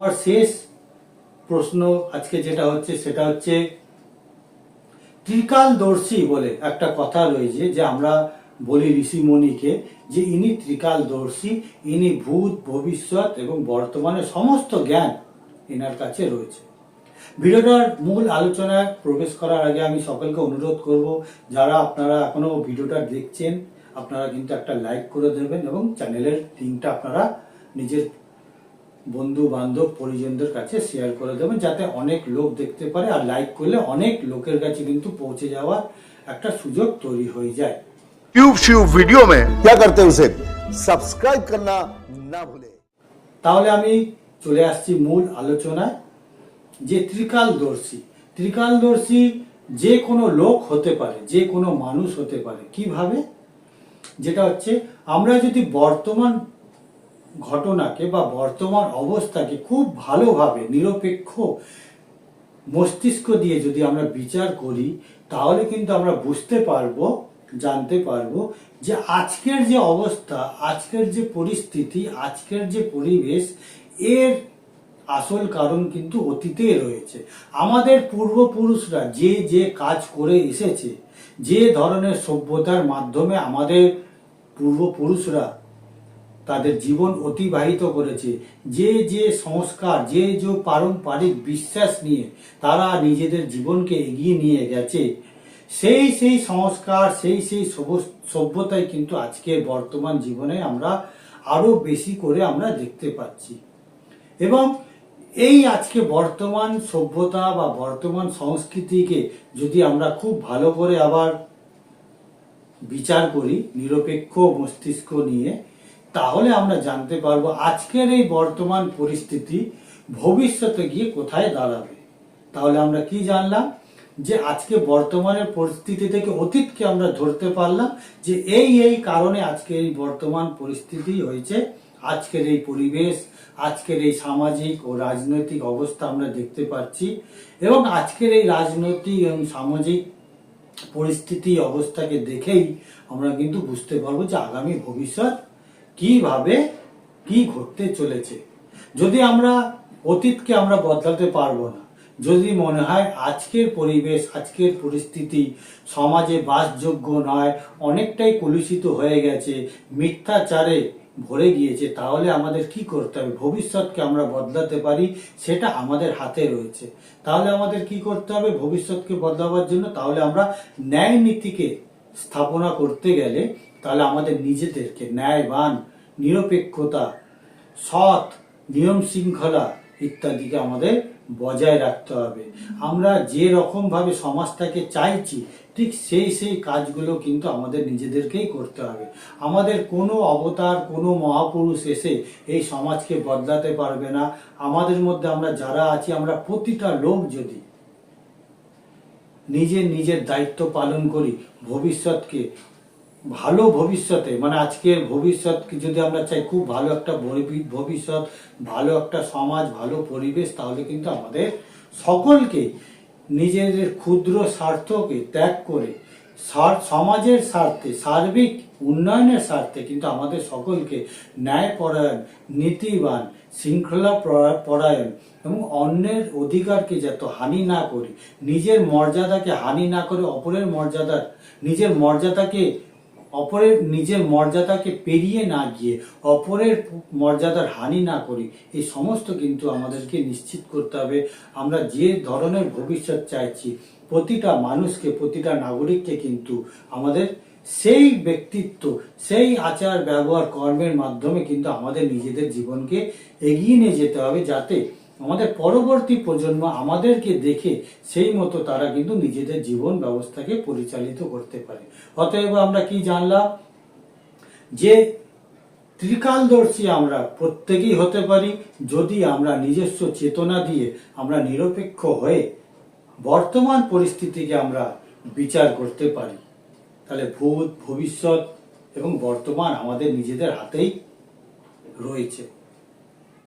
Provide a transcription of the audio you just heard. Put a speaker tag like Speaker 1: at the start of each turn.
Speaker 1: আমার শেষ প্রশ্ন আজকে যেটা হচ্ছে, সেটা হচ্ছে ত্রিকালদর্শী বলে একটা কথা রয়েছে যে আমরা বলি ঋষিমণিকে যে ইনি ত্রিকালদর্শী, ইনি ভূত, ভবিষ্যৎ এবং বর্তমানে সমস্ত জ্ঞান এনার কাছে রয়েছে। ভিডিওটার মূল আলোচনায় প্রবেশ করার আগে আমি সকলকে অনুরোধ করব, যারা আপনারা এখনও ভিডিওটা দেখছেন, আপনারা কিন্তু একটা লাইক করে দেবেন এবং চ্যানেলের লিঙ্কটা আপনারা নিজের বন্ধু বান্ধব পরিজনদের কাছে শেয়ার করে দেবেন যাতে অনেক লোক দেখতে পারে আর লাইক করলে অনেক লোকের কাছে কিন্তু পৌঁছে যাওয়ার একটা সুযোগ তৈরি হয়ে যায়
Speaker 2: ट्यूब श्यूब वीडियो में
Speaker 3: क्या करते हैं उसे सब्सक्राइब करना ना भूलें
Speaker 1: তাহলে আমি চলে আসছি মূল আলোচনায় যে ত্রিকালদর্শী ত্রিকালদর্শী যে কোনো লোক হতে পারে যে কোনো মানুষ হতে পারে কিভাবে যেটা হচ্ছে আমরা যদি বর্তমান ঘটনাকে বা বর্তমান অবস্থাকে খুব ভালোভাবে, নিরপেক্ষ মস্তিষ্ক দিয়ে যদি আমরা বিচার করি, তাহলে কিন্তু আমরা বুঝতে পারব, জানতে পারব যে আজকের যে অবস্থা, আজকের যে পরিস্থিতি, আজকের যে পরিবেশ, এর আসল কারণ কিন্তু অতীতে রয়েছে। আমাদের পূর্বপুরুষরা যে যে কাজ করে এসেছে, যে ধরনের সভ্যতার মাধ্যমে আমাদের পূর্বপুরুষরা তাদের জীবন অতিবাহিত করেছে। যে যে সংস্কার, যে যে পারম্পরিক বিশ্বাস নিয়ে তারা নিজেদের জীবনকে এগিয়ে নিয়ে গেছে, সেই সেই সংস্কার, সেই সেই সভ্য- সভ্যতাই কিন্তু আজকে বর্তমান জীবনে আমরা আরও বেশি করে আমরা দেখতে পাচ্ছি। এবং এই আজকে বর্তমান সভ্যতা বা বর্তমান সংস্কৃতিকে যদি আমরা খুব ভালো করে আবার বিচার করি, নিরপেক্ষ মস্তিষ্ক নিয়ে তাহলে আমরা জানতে পারব আজকের এই বর্তমান পরিস্থিতি ভবিষ্যতে গিয়ে কোথায় দাঁড়াবে। তাহলে আমরা কি জানলাম? যে আজকে বর্তমানের পরিস্থিতি থেকে অতীতকে আমরা ধরতে পারলাম যে এই এই কারণে আজকে এই বর্তমান পরিস্থিতি হয়েছে। আজকের এই পরিবেশ, আজকের এই সামাজিক ও রাজনৈতিক অবস্থা আমরা দেখতে পাচ্ছি এবং আজকের এই রাজনৈতিক এবং সামাজিক পরিস্থিতি অবস্থাকে দেখেই আমরা কিন্তু বুঝতে পারব যে আগামী ভবিষ্যৎ কীভাবে, কি ঘটতে চলেছে? যদি আমরা অতীতকে আমরা বদলাতে পারব না, যদি মনে হয় আজকের পরিবেশ, আজকের পরিস্থিতি সমাজে বাসযোগ্য নয়, অনেকটাই কলুষিত হয়ে গেছে, মিথ্যাচারে ভরে গিয়েছে, তাহলে আমাদের কি করতে হবে? ভবিষ্যৎকে আমরা বদলাতে পারি, সেটা আমাদের হাতে রয়েছে। তাহলে আমাদের কি করতে হবে? ভবিষ্যৎকে বদলাবার জন্য তাহলে আমরা ন্যায় নীতিকে স্থাপনা করতে গেলে তাহলে আমাদের নিজেদেরকে ন্যায়বান, নিরপেক্ষতা, সৎ, নিয়ম শৃঙ্খলা ইত্যাদিকে আমাদের বজায় রাখতে হবে। আমরা যে রকমভাবে সমাজটাকে চাইছি, ঠিক সেই সেই কাজগুলো কিন্তু আমাদের নিজেদেরকেই করতে হবে। আমাদের কোনো অবতার, কোনো মহাপুরুষ এসে এই সমাজকে বদলাতে পারবে না। আমাদের মধ্যে আমরা যারা আছি, আমরা প্রতিটা লোক যদি নিজের নিজের দায়িত্ব পালন করি ভবিষ্যৎকে। ভালো ভবিষ্যতে মানে আজকের ভবিষ্যৎকে যদি আমরা চাই খুব ভালো একটা ভবি- ভবিষ্যৎ, ভালো একটা সমাজ, ভালো পরিবেশ, তাহলে কিন্তু আমাদের সকলকে নিজেদের ক্ষুদ্র স্বার্থকে ত্যাগ করে সমাজের স্বার্থে, সার্বিক উন্নয়নের স্বার্থে কিন্তু আমাদের সকলকে ন্যায়পরায়ণ, নীতিবান, শৃঙ্খলা পরায়ণ এবং অন্যের অধিকারকে যত হানি না করি, নিজের মর্যাদাকে হানি না করে অপরের মর্যাদার নিজের মর্যাদাকে, অপরের নিজের মর্যাদাকে পেরিয়ে না গিয়ে অপরের মর্যাদার হানি না করি, এই সমস্ত কিন্তু আমাদেরকে নিশ্চিত করতে হবে। আমরা যে ধরনের ভবিষ্যৎ চাইছি, প্রতিটা মানুষকে, প্রতিটা নাগরিককে কিন্তু আমাদের সেই ব্যক্তিত্ব, সেই আচার ব্যবহার কর্মের মাধ্যমে কিন্তু আমাদের নিজেদের জীবনকে এগিয়ে নিয়ে যেতে হবে যাতে আমাদের পরবর্তী প্রজন্ম আমাদেরকে দেখে সেই মতো তারা কিন্তু নিজেদের জীবন ব্যবস্থাকে পরিচালিত করতে পারে। অতএব আমরা কি জানলাম? যে ত্রিকালদর্শী আমরা প্রত্যেকেই হতে পারি, যদি আমরা নিজস্ব চেতনা দিয়ে আমরা নিরপেক্ষ হয়ে বর্তমান পরিস্থিতিকে আমরা বিচার করতে পারি। তাহলে ভূত ভবিষ্যৎ এবং বর্তমান আমাদের নিজেদের হাতেই রয়েছে।